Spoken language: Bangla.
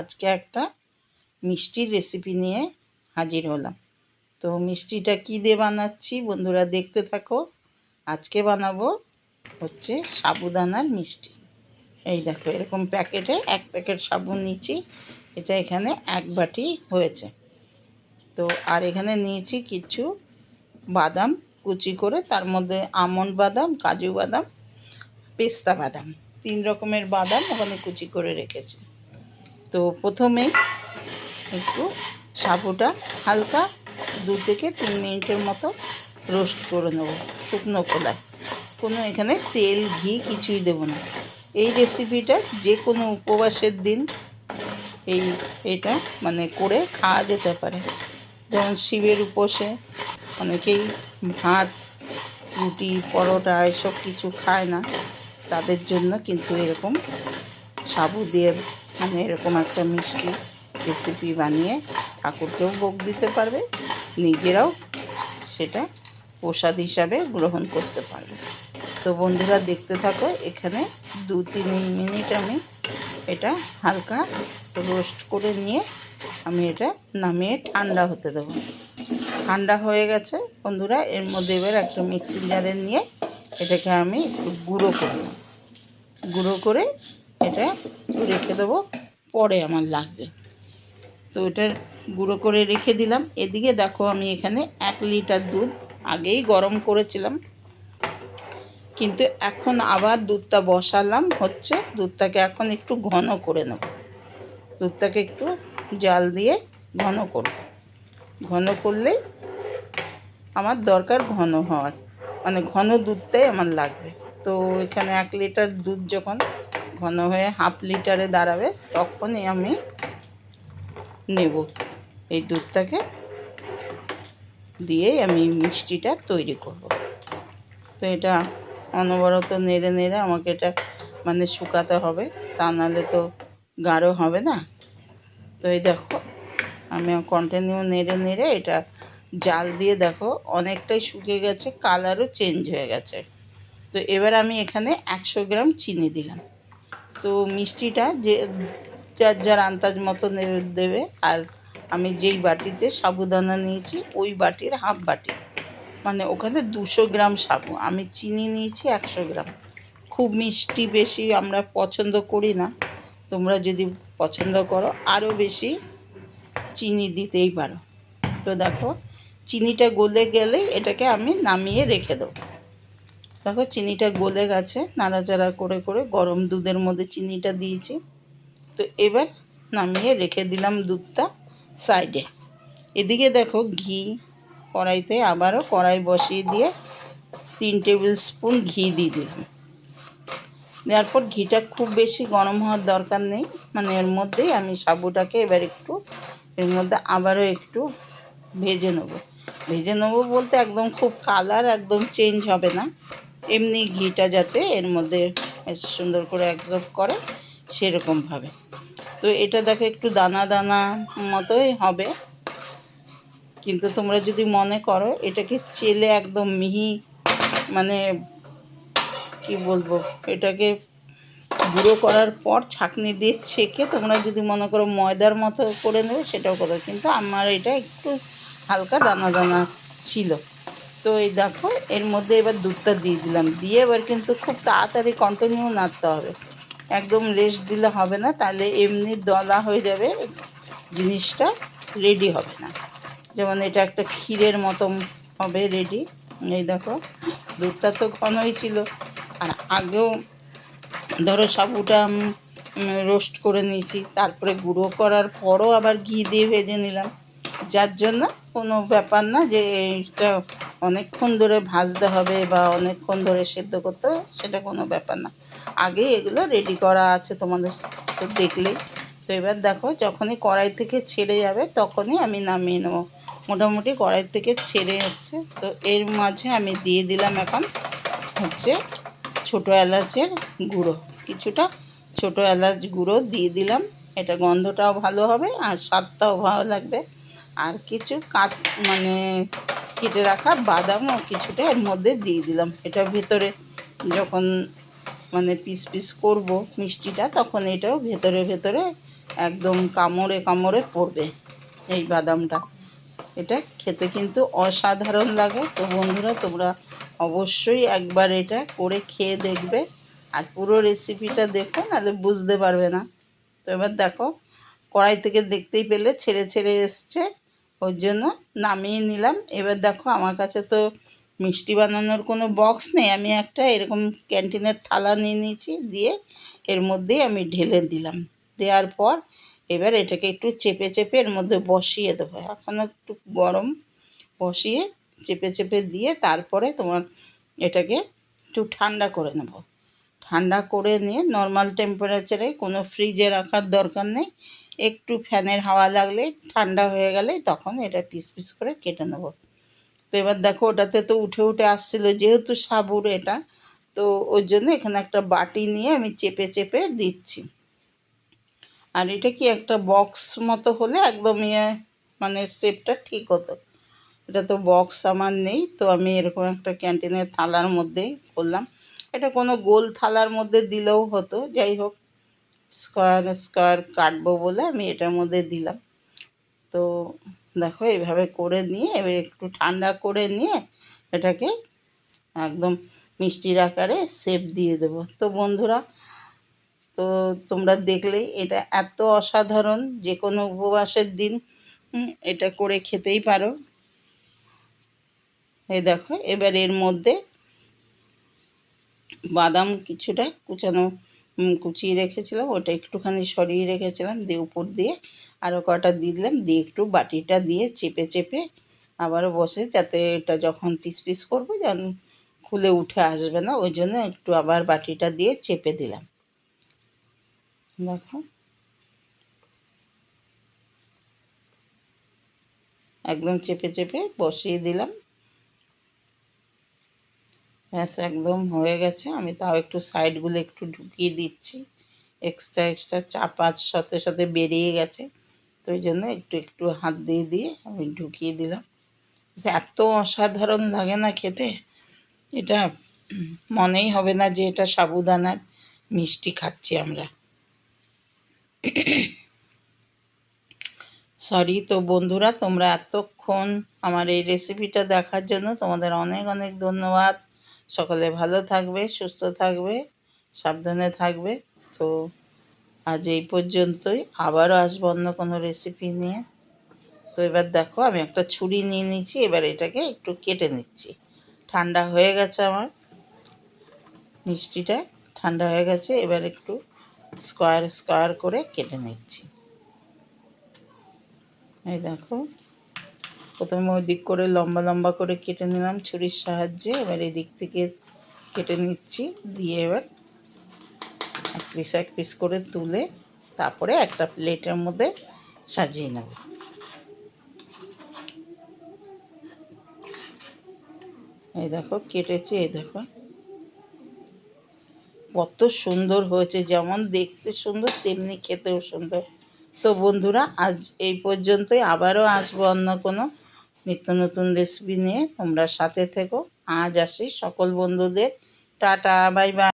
আজকে একটা মিষ্টির রেসিপি নিয়ে হাজির হলাম। তো মিষ্টিটা কী দিয়ে বানাচ্ছি বন্ধুরা দেখতে থাকো। আজকে বানাবো হচ্ছে সাবুদানার মিষ্টি। এই দেখো, এরকম প্যাকেটে এক প্যাকেট সাবু নিয়েছি। এটা এখানে এক বাটি হয়েছে। তো আর এখানে নিয়েছি কিছু বাদাম কুচি করে, তার মধ্যে আমন্ড বাদাম, কাজু বাদাম, পেস্তা বাদাম। তিন রকমের বাদাম ওখানে কুচি করে রেখেছি। তো প্রথমেই একটু সাবুটা হালকা দু থেকে তিন মিনিটের মতো রোস্ট করে নেব শুকনো খোলায়। কোনো এখানে তেল, ঘি কিছুই দেবো না। এই রেসিপিটা যে কোনো উপবাসের দিন এই, এটা মানে করে খাওয়া যেতে পারে। যেমন শিবের উপোসে অনেকেই ভাত, রুটি, পরোটা এসব কিছু খায় না। তাদের জন্য কিন্তু এরকম সাবু দিয়ে মানে এরকম একটা মিষ্টি রেসিপি বানিয়ে ঠাকুরকেও ভোগ দিতে পারবে, নিজেরাও সেটা প্রসাদ হিসাবে গ্রহণ করতে পারবে। তো বন্ধুরা, দেখতে থাকো, এখানে দু তিন মিনিট আমি এটা হালকা রোস্ট করে নিয়ে আমি এটা নামিয়ে ঠান্ডা হতে দেবো। ঠান্ডা হয়ে গেছে। বন্ধুরা, এর মধ্যে এবার একটা মিক্সিং জারে নিয়ে এটাকে আমি একটু গুঁড়ো করব গুঁড়ো করে এটা একটু রেখে দেবো, পরে আমার লাগবে। তো এটা গুঁড়ো করে রেখে দিলাম। এদিকে দেখো আমি এখানে এক লিটার দুধ আগেই গরম করেছিলাম। কিন্তু এখন আবার দুধটা বসালাম, হচ্ছে দুধটাকে এখন একটু ঘন করে নেব। দুধটাকে একটু জাল দিয়ে ঘন করব। ঘন করলেই আমার দরকার ঘন হওয়ার মানে ঘন দুধটাই আমার লাগবে। তো এখানে এক লিটার দুধ যখন ঘন হয়ে হাফ লিটারে দাঁড়াবে, তখনই আমি নেব। এই দুধটাকে দিয়েই আমি মিষ্টিটা তৈরি করব। তো এটা অনবরত নেড়ে নেড়ে আমাকে এটা মানে শুকাতে হবে, তা নাহলে তো গাঢ় হবে না। তো এই দেখো, আমি কন্টিনিউ নেড়ে নেড়ে এটা জাল দিয়ে দেখো, অনেকটাই শুকিয়ে গেছে কালারও চেঞ্জ হয়ে গেছে। তো এবার আমি এখানে একশো গ্রাম চিনি দিলাম। তো মিষ্টিটা যে, যার যার আন্দাজ মতো দেবে, আর আমি যেই বাটিতে সাবুদানা নিয়েছি, ওই বাটির হাফ বাটি। মানে ওখানে দুশো গ্রাম সাবু। আমি চিনি নিয়েছি একশো গ্রাম। খুব মিষ্টি বেশি আমরা পছন্দ করি না। তোমরা যদি পছন্দ করো আরও বেশি চিনি দিতেই পারো। তো দেখো, চিনিটা গলে গেলেই এটাকে আমি নামিয়ে রেখে দেবো। দেখো চিনিটা গলে গেছে, নাড়াচাড়া করে করে গরম দুধের মধ্যে চিনিটা দিয়েছি। তো এবার নামিয়ে রেখে দিলাম দুধটা সাইডে। এদিকে দেখো ঘি, কড়াইতে আবারও কড়াই বসিয়ে দিয়ে তিন টেবিল স্পুন ঘি দিয়ে দিলাম। দেওয়ার পর ঘিটা খুব বেশি গরম হওয়ার দরকার নেই মানে এর মধ্যেই আমি সাবুটাকে এবার একটু, এর মধ্যে আবারও একটু ভেজে নেব। ভেজে নেব বলতে একদম খুব কালার একদম চেঞ্জ হবে না। এমনি ঘিটা যাতে এর মধ্যে সুন্দর করে অ্যাবজর্ব করে সেরকমভাবে তো এটা দেখো একটু দানা দানা মতোই হবে। কিন্তু তোমরা যদি মনে করো, এটাকে চেলে একদম মিহি মানে কি বলব, এটাকে গুঁড়ো করার পর ছাঁকনি দিয়ে ছেঁকে তোমরা যদি মনে করো ময়দার মতো করে নেবে, সেটাও করো কিন্তু আমার এটা একটু হালকা দানা দানা ছিল। তো এই দেখো, এর মধ্যে এবার দুধটা দিয়ে দিলাম। দিয়ে এবার কিন্তু খুব তাড়াতাড়ি কন্টিনিউ নাড়তে হবে। একদম রেস্ট দিলে হবে না, তাহলে এমনি দলা হয়ে যাবে, জিনিসটা রেডি হবে না। যেমন এটা একটা ক্ষীরের মতন হবে রেডি এই দেখো, দুধটা তো ঘনই ছিল। আর আগেও ধরো সাবুটা রোস্ট করে নিয়েছি। তারপরে গুঁড়ো করার পরও আবার ঘি দিয়ে ভেজে নিলাম। যার জন্য কোনো ব্যাপার না যে এটা অনেকক্ষণ ধরে ভাজতে হবে বা অনেকক্ষণ ধরে সেদ্ধ করতে হবে, সেটা কোনো ব্যাপার না। আগেই এগুলো রেডি করা আছে তোমাদের তো দেখলেই। তো এবার দেখো, যখনই কড়াই থেকে ছেড়ে যাবে তখনই আমি নামিয়ে নেব। মোটামুটি কড়াই থেকে ছেড়ে এসছে। তো এর মাঝে আমি দিয়ে দিলাম এখন হচ্ছে ছোটো এলাচের গুঁড়ো। কিছুটা ছোটো এলাচ গুঁড়ো দিয়ে দিলাম। এটা গন্ধটাও ভালো হবে আর স্বাদটাও ভালো লাগবে। আর কিছু কাঁচ মানে কেটে রাখা বাদামও কিছুটা এর মধ্যে দিয়ে দিলাম। এটা ভেতরে যখন মানে পিস পিস করব মিষ্টিটা, তখন এটাও ভেতরে ভেতরে একদম কামড়ে কামড়ে পড়বে এই বাদামটা। এটা খেতে কিন্তু অসাধারণ লাগে। তো বন্ধুরা, তোমরা অবশ্যই একবার এটা করে খেয়ে দেখবে আর পুরো রেসিপিটা দেখো, নাহলে বুঝতে পারবে না। তো এবার দেখো, কড়াই থেকে দেখতেই পেলে, ছেড়ে ছেড়ে এসছে। ওর জন্য নামিয়ে নিলাম। এবার দেখো আমার কাছে তো মিষ্টি বানানোর কোনো বক্স নেই। আমি একটা এরকম ক্যান্টিনের থালা নিয়ে নিয়েছি দিয়ে এর মধ্যেই আমি ঢেলে দিলাম। দেওয়ার পর এবার এটাকে একটু চেপে চেপে এর মধ্যে বসিয়ে দেবো। এখনও একটু গরম বসিয়ে চেপে চেপে দিয়ে তারপরে তোমার এটাকে একটু ঠান্ডা করে নেব। ঠান্ডা করে নিয়ে নর্মাল টেম্পারেচারে কোনো ফ্রিজে রাখার দরকার নেই। একটু ফ্যানের হাওয়া লাগলে ঠান্ডা হয়ে গেলে তখন এটা পিস পিস করে কেটে নেব। তো এবার দেখো ওটাতে তো উঠে উঠে আসছিল, যেহেতু সাবুর এটা, তো ওই জন্য এখানে একটা বাটি নিয়ে আমি চেপে চেপে দিচ্ছি। আর এটা কি একটা বক্স মতো হলে একদম ইয়ে মানে শেপটা ঠিক হতো। এটা তো বক্স আমার নেই, তো আমি এরকম একটা ক্যান্টিনের থালার মধ্যেই করলাম। এটা কোনো গোল থালার মধ্যে দিলেও হতো, যাই হোক, স্কোয়ার স্কোয়ার কাটবো বলে আমি এটার মধ্যে দিলাম। তো দেখো এইভাবে করে নিয়ে, এবার একটু ঠান্ডা করে নিয়ে এটাকে একদম মিষ্টির আকারে সেপ দিয়ে দেবো। তো বন্ধুরা, তো তোমরা দেখলেই এটা এত অসাধারণ, যে কোনো উপবাসের দিন এটা করে খেতেই পারো। এই দেখো, এবার এর মধ্যে বাদাম কিছুটা কুচানো কুচিয়ে রেখেছিলাম, ওটা একটুখানি সরিয়ে রেখেছিলাম, দিয়ে উপর দিয়ে আরও কটা দিলাম, দিয়ে একটু বাটিটা দিয়ে চেপে চেপে আবারও বসে, যাতে এটা যখন পিস পিস করব যেন খুলে উঠে আসবে না, ওই জন্য একটু আবার বাটিটা দিয়ে চেপে দিলাম। দেখো। একদম চেপে চেপে বসিয়ে দিলাম। ব্যাস, একদম হয়ে গেছে। আমি তাও একটু সাইডগুলো একটু ঢুকিয়ে দিচ্ছি। এক্সট্রা এক্সট্রা চাপার সাথে সাথে বেরিয়ে গেছে। তো ওই জন্য একটু একটু হাত দিয়ে দিয়ে আমি ঢুকিয়ে দিলাম। এত অসাধারণ লাগে না খেতে। এটা মনেই হবে না যে এটা সাবুদানার মিষ্টি খাচ্ছি আমরা। সরি তো বন্ধুরা, তোমরা এতক্ষণ আমার এই রেসিপিটা দেখার জন্য তোমাদের অনেক অনেক ধন্যবাদ। সকলে ভালো থাকবে, সুস্থ থাকবে, সাবধানে থাকবে। তো আজ এই পর্যন্তই। আবারও আসব অন্য কোনো রেসিপি নিয়ে। তো এবার দেখো, আমি একটা ছুরি নিয়ে নিচ্ছি এবার এটাকে একটু কেটে নিচ্ছি। ঠান্ডা হয়ে গেছে আমার। মিষ্টিটা ঠান্ডা হয়ে গেছে, এবার একটু স্কোয়ার স্কোয়ার করে কেটে নিচ্ছি। এই দেখো। প্রথমে ওই দিক করে লম্বা লম্বা করে কেটে নিলাম ছুরির সাহায্যে। এবার এই দিক থেকে কেটে নিচ্ছি। দিয়ে এবার এক পিস এক পিস করে তুলে তারপরে একটা প্লেটের মধ্যে সাজিয়ে নেব। এই দেখো, কেটেছে, এই দেখো। কত সুন্দর হয়েছে, যেমন দেখতে সুন্দর, তেমনি খেতেও সুন্দর। তো বন্ধুরা, আজ এই পর্যন্তই। আবারও আসব অন্য কোনো নিত্য নতুন রেসিপি নিয়ে তোমরা সাথে থেকো। আজ আসি সকল বন্ধুদের। Tata bye bye.